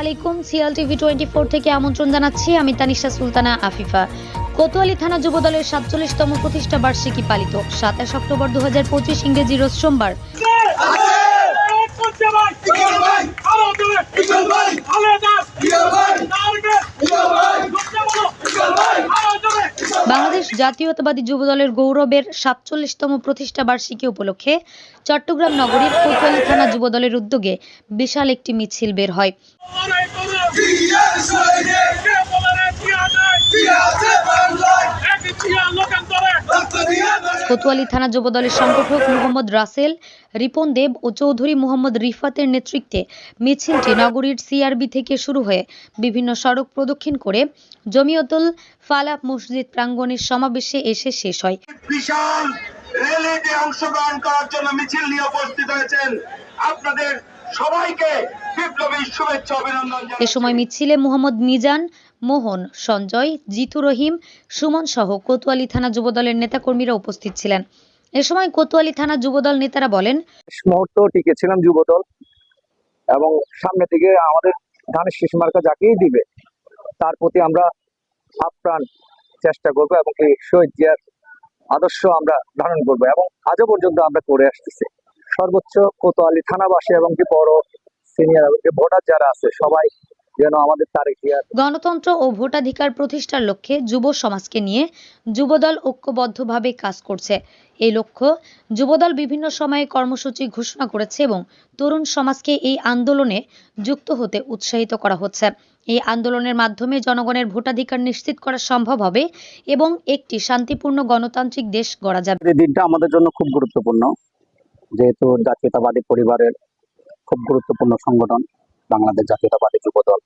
আলাইকুম, CL TV twenty four থেকে আমন্ত্রণ জানাচ্ছি আমি তানিশা সুলতানা আফিফা। কোতোয়ালি থানা যুবদলের সাতচল্লিশতম প্রতিষ্ঠা বার্ষিকী পালিত, সাতাশ অক্টোবর দু হাজার পঁচিশ ইংরেজি রোজ সোমবার। বাংলাদেশ জাতীয়তাবাদী যুবদলের গৌরবের সাতচল্লিশতম প্রতিষ্ঠা বার্ষিকী উপলক্ষে চট্টগ্রাম নগরীর কোতোয়ালি থানা যুবদলের উদ্যোগে বিশাল একটি মিছিল বের হয়। কোতোয়ালি থানা যুবদলের সংগঠক মোহাম্মদ রাসেল রিপন দেব ও চৌধুরী মোহাম্মদ রিফাতের নেতৃত্বে মিছিলটি নগরীর সিআরবি থেকে শুরু হয়ে বিভিন্ন সড়ক প্রদক্ষিণ করে জমিয়তুল ফালাহ মসজিদ প্রাঙ্গণের সমাবেশে এসে শেষ হয়। বিশাল র্যালিতে অংশগ্রহণ করার জন্য মিছিল নিয়ে উপস্থিত হয়েছেন আপনাদের সবাইকে বিপ্লবী শুভেচ্ছা অভিনন্দন এ সময় মিছিলে মোহাম্মদ মিজান মোহন, সঞ্জয়, জিতু রহিম, সুমন সহ কোতোয়ালি থানা যুবদলের নেতাকর্মীরা উপস্থিত ছিলেন। এ সময় কোতোয়ালি থানা যুবদল নেতারা বলেন টিকেছিলাম যুবদল এবং সামনে থেকে আমাদের ধানের শীষ মার্কা যাকেই দিবে, তার প্রতি আমরা আপ্রাণ চেষ্টা করব এবং কি শহীদ জিয়ার আদর্শ আমরা ধারণ করব এবং আজও পর্যন্ত আমরা করে আসতেছি। সর্বোচ্চ কোতোয়ালি থানাবাসী এবং কি বড় সিনিয়র ভোটার যারা আছে সবাই যেন আমাদের তারেক গণতন্ত্র ও ভোটাধিকার প্রতিষ্ঠার লক্ষ্যে যুব সমাজকে নিয়ে যুবদল ঐক্যবদ্ধভাবে কাজ করছে। এই লক্ষ্য যুবদল বিভিন্ন সময়ে কর্মসূচি ঘোষণা করেছে এবং তরুণ সমাজকে এই আন্দোলনে যুক্ত হতে উৎসাহিত করা হচ্ছে। এই আন্দোলনের মাধ্যমে জনগণের ভোটাধিকার নিশ্চিত করা সম্ভব হবে এবং একটি শান্তিপূর্ণ গণতান্ত্রিক দেশ গড়া যাবে। এই দিনটা আমাদের জন্য খুব গুরুত্বপূর্ণ যেহেতু জাতীয়তাবাদী পরিবারের খুব গুরুত্বপূর্ণ সংগঠন বাংলাদেশ জাতীয়তাবাদী যুবদল।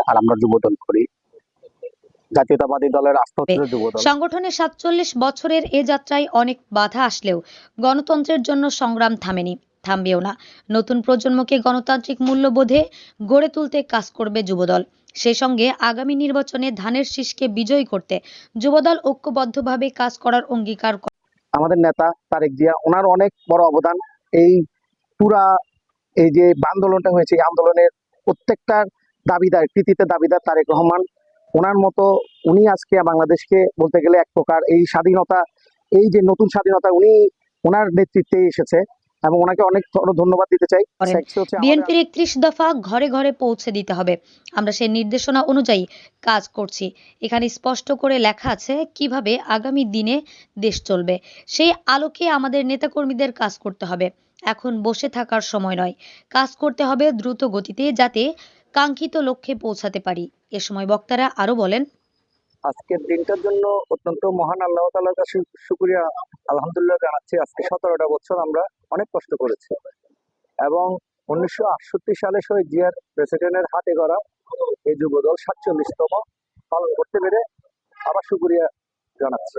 আর আমরা যুবদল করি। জাতীয়তাবাদী দলের সংগঠনের সাতচল্লিশ বছরের এ যাত্রায় অনেক বাধা আসলেও গণতন্ত্রের জন্য সংগ্রাম থামেনি থামবেও না। নতুন প্রজন্মকে গণতান্ত্রিক মূল্যবোধে গড়ে তুলতে কাজ করবে যুবদল। সেই সঙ্গে আগামী নির্বাচনে ধানের শীষকে বিজয়ী করতে যুবদল ঐক্যবদ্ধভাবে কাজ করার অঙ্গীকার আমাদের নেতা তারেক জিয়া ওনার অনেক বড় অবদান। এই পুরা এই যে আন্দোলনটা হয়েছে এই আন্দোলনের প্রত্যেকটার দাবিদার কৃতিতে দাবিদার তারেক রহমান। ওনার মতো উনি আজকে বাংলাদেশকে বলতে গেলে এক প্রকার এই স্বাধীনতা এই যে নতুন স্বাধীনতা উনি ওনার নেতৃত্বে এসেছে এবং ওনাকে অনেক ধন্যবাদ দিতে চাই। বিএনপির একত্রিশ দফা ঘরে ঘরে পৌঁছে দিতে হবে। আমরা সেই নির্দেশনা অনুযায়ী কাজ করছি। এখানে স্পষ্ট করে লেখা আছে কীভাবে আগামী দিনে দেশ চলবে। সেই আলোকে আমাদের নেতাকর্মীদের কাজ করতে হবে। এখন বসে থাকার সময় নয়। কাজ করতে হবে দ্রুত গতিতে যাতে কাঙ্ক্ষিত লক্ষ্যে পৌঁছাতে পারি। এ সময় বক্তারা আরও বলেন, আজকের দিনটার জন্য অত্যন্ত মহান আল্লাহ তালার কাছে শুক্রিয়া আলহামদুলিল্লাহ জানাচ্ছি। আজকে সতেরোটা বছর আমরা অনেক কষ্ট করেছি এবং উনিশশো আটষট্টি সালে শহীদ জিয়ার প্রেসিডেন্টের হাতে গড়া এই যুবদল সাতচল্লিশতম পালন করতে পেরে আবার শুক্রিয়া জানাচ্ছি।